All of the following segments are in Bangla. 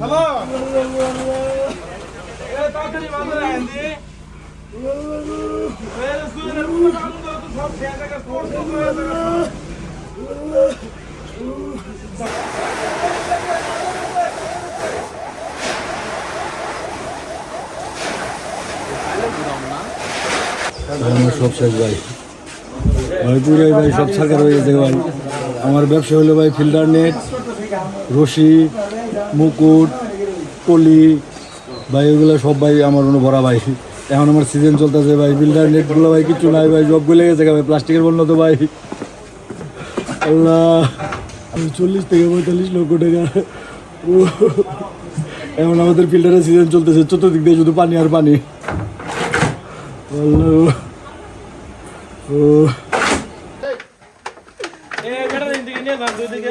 হ্যালো? এ তাড়াতাড়ি বাজারে সুইনের পুরো করে তো সব শেষ ভাই। ভাই ভাই সব সাকার হয়ে ভাই। আমার ব্যবসা হলো ভাই ফিল্টার নেট, রশি, মুকুট পলি ভাই ওগুলো সব ভাই আমার মনে ভরা ভাই। এখন আমার সিজন চলতেছে ভাই ফিল্টার নেটগুলো ভাই কিছু নাই ভাই সব গলে গেছে ভাই প্লাস্টিকের বন্য তো ভাই। আল্লাহ চল্লিশ থেকে পঁয়তাল্লিশ লক্ষ টাকা। এখন আমাদের ফিল্টারের সিজন চলতেছে, চতুর্দিক দিয়ে শুধু পানি আর পানি। আল্লাহ, ও। এ বেটা দিন দিকে নিয়ে যান দুই দিকে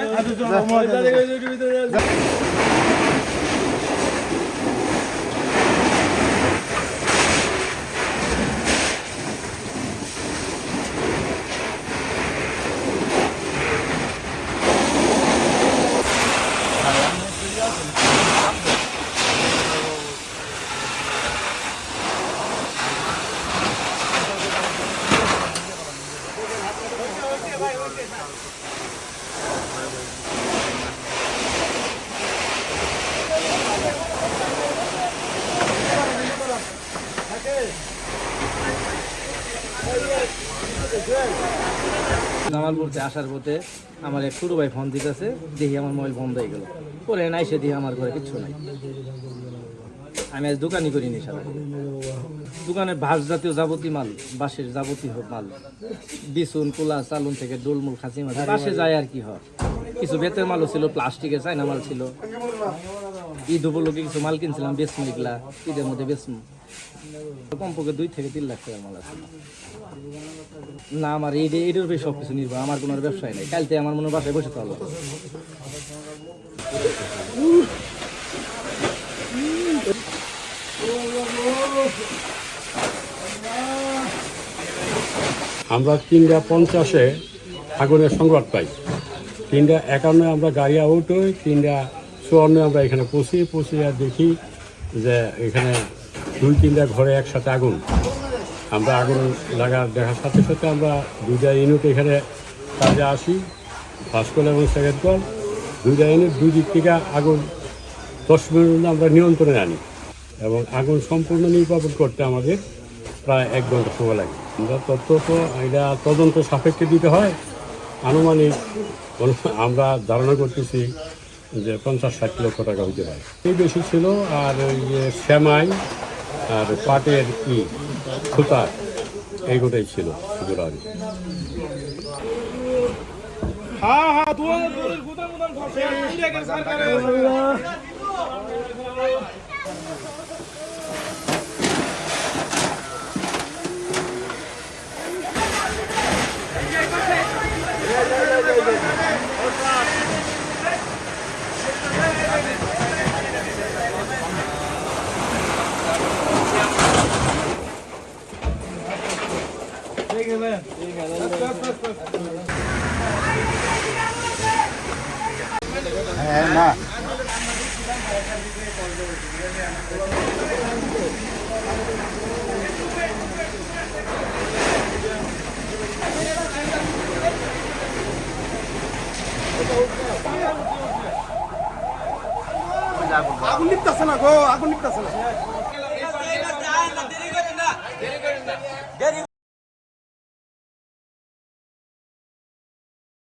জামালপুরতে আসার পথে আমার এক ছোটো ভাই ফোন দিতেছে, দেখি আমার মোবাইল বন্ধ হয়ে গেল। পরে নাই, সে দিয়ে আমার ঘরে কিচ্ছু নাই। আমি আজ দোকানই করিনি সারা দোকানে ভাস জাতীয় যাবতীয় মাল, বাঁশের যাবতীয় মাল। বিছুন কোলা, চালুন থেকে ডোলমুল খাসি মাছ বাসে যায় আর কি হয়। কিছু বেতের মালও ছিল, প্লাস্টিকের চাইনা মাল ছিল। ঈদ উপলক্ষে কিছু মাল কিনছিলাম বেসমু এগুলা, ঈদের মধ্যে বেসমু কমপক্ষে দুই থেকে তিন লাখ টাকার মাল আছে। না, আমার এই এটার উপরে সব কিছু নির্ভর, আমার কোনো ব্যবসায় নাই। কালকে আমার মনে বাসায় বসে থাকব। আমরা তিনটা পঞ্চাশে আগুনের সংবাদ পাই। তিনটা একান্ন আমরা গাড়ি আউট হই, তিনটা চুয়ান্ন আমরা এখানে পৌঁছি, পৌঁছে আর দেখি যে এখানে দুই তিনটা ঘরে একসাথে আগুন। আমরা আগুন লাগা দেখার সাথে সাথে আমরা দুইটা ইউনিট এখানে কাজে আসি ফার্স্ট কল এবং সেকেন্ড কল দুইটা ইউনিট দুই দিক থেকে আগুন, দশ মিনিট আমরা নিয়ন্ত্রণে আনি এবং আগুন সম্পূর্ণ নির্বাপন করতে আমাদের প্রায় এক ঘণ্টা সময় লাগে। আমরা তথ্য তো এটা তদন্ত সাপেক্ষে দিতে হয়। আনুমানিক আমরা ধারণা করতেছি যে পঞ্চাশ ষাট লক্ষ টাকা হইতে পারে। এই বেশি ছিল, আর ওই শ্যামাই আর পাটের কি সুতার এইগুলোই ছিল আগে হ্যাঁ হ্যাঁ খসে এই দেখে সরকারে আগুন নিপতাছে না গো আগুন নিপতাছে না